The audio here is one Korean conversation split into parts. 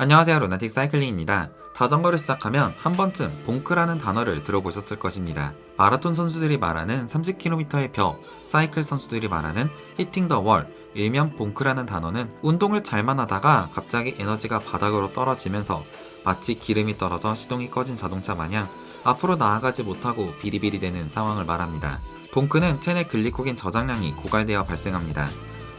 안녕하세요 루나틱 사이클링입니다. 자전거를 시작하면 한 번쯤 봉크라는 단어를 들어보셨을 것입니다. 마라톤 선수들이 말하는 30km의 벽, 사이클 선수들이 말하는 히팅 더 월, 일명 봉크라는 단어는 운동을 잘만 하다가 갑자기 에너지가 바닥으로 떨어지면서 마치 기름이 떨어져 시동이 꺼진 자동차 마냥 앞으로 나아가지 못하고 비리비리 되는 상황을 말합니다. 봉크는 체내 글리코겐 저장량이 고갈되어 발생합니다.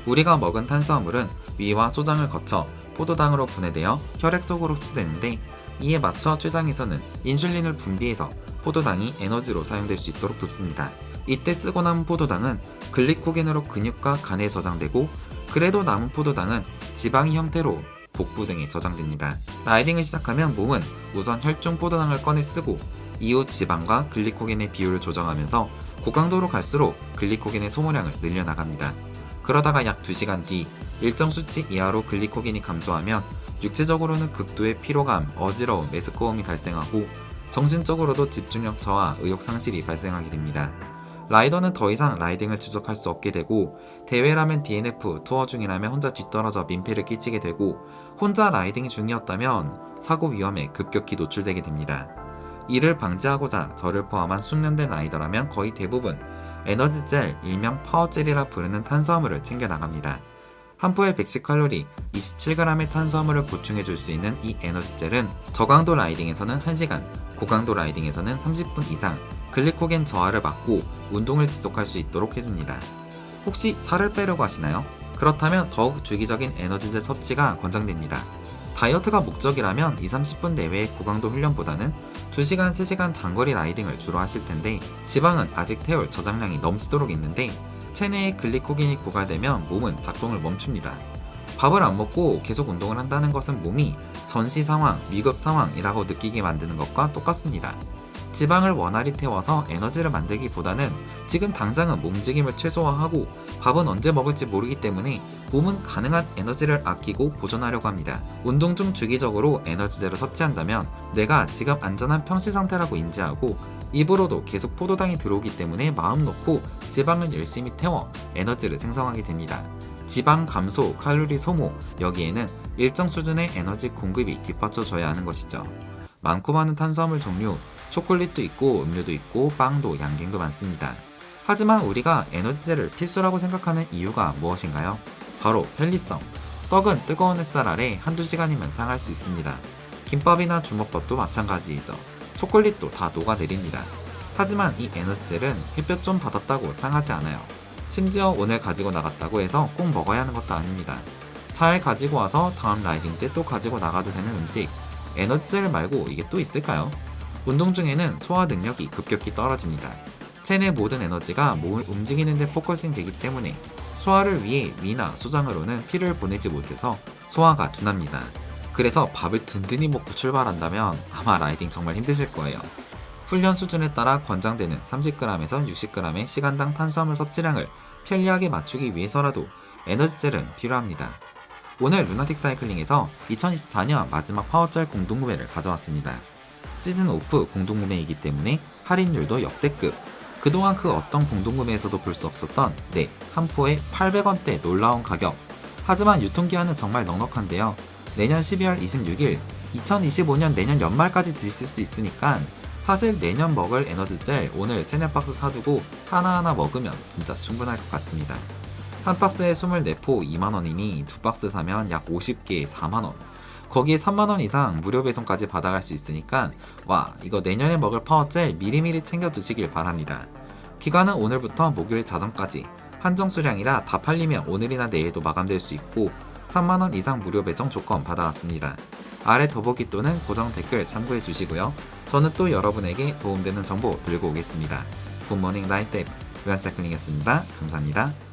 우리가 먹은 탄수화물은 위와 소장을 거쳐 포도당으로 분해되어 혈액 속으로 흡수되는데 이에 맞춰 췌장에서는 인슐린을 분비해서 포도당이 에너지로 사용될 수 있도록 돕습니다. 이때 쓰고 남은 포도당은 글리코겐으로 근육과 간에 저장되고 그래도 남은 포도당은 지방의 형태로 복부 등에 저장됩니다. 라이딩을 시작하면 몸은 우선 혈중 포도당을 꺼내 쓰고 이후 지방과 글리코겐의 비율을 조정하면서 고강도로 갈수록 글리코겐의 소모량을 늘려나갑니다. 그러다가 약 2시간 뒤 일정 수치 이하로 글리코겐이 감소하면 육체적으로는 극도의 피로감, 어지러움, 메스꺼움이 발생하고 정신적으로도 집중력 저하, 의욕 상실이 발생하게 됩니다. 라이더는 더 이상 라이딩을 지속할 수 없게 되고 대회라면 DNF, 투어 중이라면 혼자 뒤떨어져 민폐를 끼치게 되고 혼자 라이딩 중이었다면 사고 위험에 급격히 노출되게 됩니다. 이를 방지하고자 저를 포함한 숙련된 라이더라면 거의 대부분 에너지 젤, 일명 파워젤이라 부르는 탄수화물을 챙겨 나갑니다. 한 포에 110칼로리, 27g의 탄수화물을 보충해 줄 수 있는 이 에너지 젤은 저강도 라이딩에서는 1시간, 고강도 라이딩에서는 30분 이상 글리코겐 저하를 막고 운동을 지속할 수 있도록 해줍니다. 혹시 살을 빼려고 하시나요? 그렇다면 더욱 주기적인 에너지젤 섭취가 권장됩니다. 다이어트가 목적이라면 2, 30분 내외의 고강도 훈련보다는 2시간, 3시간 장거리 라이딩을 주로 하실 텐데 지방은 아직 태울 저장량이 넘치도록 있는데 체내에 글리코겐이 고갈되면 몸은 작동을 멈춥니다. 밥을 안 먹고 계속 운동을 한다는 것은 몸이 전시 상황, 위급 상황이라고 느끼게 만드는 것과 똑같습니다. 지방을 원활히 태워서 에너지를 만들기보다는 지금 당장은 움직임을 최소화하고 밥은 언제 먹을지 모르기 때문에 몸은 가능한 에너지를 아끼고 보존하려고 합니다. 운동 중 주기적으로 에너지제를 섭취한다면 뇌가 지금 안전한 평시 상태라고 인지하고 입으로도 계속 포도당이 들어오기 때문에 마음 놓고 지방을 열심히 태워 에너지를 생성하게 됩니다. 지방 감소, 칼로리 소모, 여기에는 일정 수준의 에너지 공급이 뒷받쳐져야 하는 것이죠. 많고 많은 탄수화물 종류, 초콜릿도 있고 음료도 있고 빵도 양갱도 많습니다. 하지만 우리가 에너지제를 필수라고 생각하는 이유가 무엇인가요? 바로 편리성. 떡은 뜨거운 햇살 아래 한두 시간이면 상할 수 있습니다. 김밥이나 주먹밥도 마찬가지이죠. 초콜릿도 다 녹아내립니다. 하지만 이 에너지젤은 햇볕 좀 받았다고 상하지 않아요. 심지어 오늘 가지고 나갔다고 해서 꼭 먹어야 하는 것도 아닙니다. 잘 가지고 와서 다음 라이딩 때 또 가지고 나가도 되는 음식. 에너지젤 말고 이게 또 있을까요? 운동 중에는 소화 능력이 급격히 떨어집니다. 체내 모든 에너지가 몸을 움직이는 데 포커싱 되기 때문에 소화를 위해 위나 소장으로는 피를 보내지 못해서 소화가 둔합니다. 그래서 밥을 든든히 먹고 출발한다면 아마 라이딩 정말 힘드실 거예요. 훈련 수준에 따라 권장되는 30g에서 60g의 시간당 탄수화물 섭취량을 편리하게 맞추기 위해서라도 에너지젤은 필요합니다. 오늘 루나틱 사이클링에서 2024년 마지막 파워젤 공동구매를 가져왔습니다. 시즌 오프 공동구매이기 때문에 할인율도 역대급. 그동안 그 어떤 공동구매에서도 볼 수 없었던 네, 한 포에 800원대 놀라운 가격. 하지만 유통기한은 정말 넉넉한데요. 내년 12월 26일, 2025년 내년 연말까지 드실 수 있으니까 사실 내년 먹을 에너지젤 오늘 세네 박스 사두고 하나하나 먹으면 진짜 충분할 것 같습니다. 한 박스에 24포 2만원이니 두 박스 사면 약 50개에 4만원. 거기에 3만원 이상 무료 배송까지 받아갈 수 있으니까 와 이거 내년에 먹을 파워젤 미리미리 챙겨 두시길 바랍니다. 기간은 오늘부터 목요일 자정까지 한정 수량이라 다 팔리면 오늘이나 내일도 마감될 수 있고 3만원 이상 무료 배송 조건 받아왔습니다. 아래 더보기 또는 고정 댓글 참고해 주시고요. 저는 또 여러분에게 도움되는 정보 들고 오겠습니다. 굿모닝 라이셉 유한사클링이었습니다. 감사합니다.